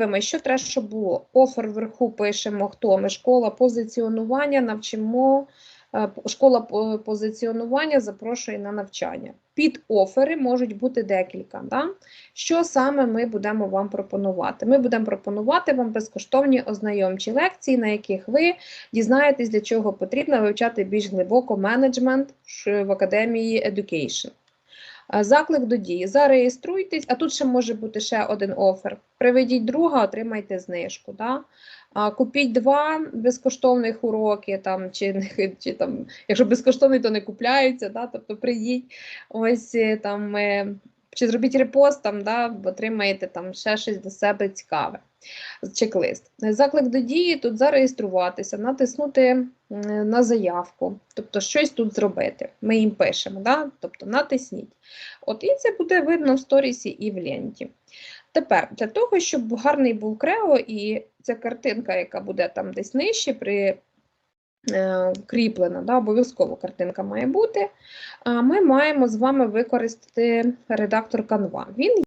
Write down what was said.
Дивимося, що треба, щоб було. Офер вверху пишемо, хто ми. Школа позиціонування, навчимо. е, Школа позиціонування запрошує на навчання. Під офери можуть бути декілька. Да? Що саме ми будемо вам пропонувати? Ми будемо пропонувати вам безкоштовні ознайомчі лекції, на яких ви дізнаєтесь, для чого потрібно вивчати більш глибоко менеджмент в академії Education. Е, Заклик до дії. Зареєструйтесь, а тут ще може бути ще один офер. Приведіть друга, отримайте знижку. Да? Купіть два безкоштовних уроки, там, чи, чи там, якщо безкоштовний, то не купляються, да? тобто приїдь. ось е, там, е, чи зробіть репост, там, да? отримаєте там ще щось до себе цікаве. Чек-лист. Заклик до дії тут зареєструватися, натиснути на заявку, тобто щось тут зробити. Ми їм пишемо, да? тобто натисніть. От і це буде видно в сторісі і в ленті. Тепер для того, щоб гарний був крео, і ця картинка, яка буде там десь нижче, при кріплена, да, обов'язково картинка має бути. Ми маємо з вами використати редактор Canva. Він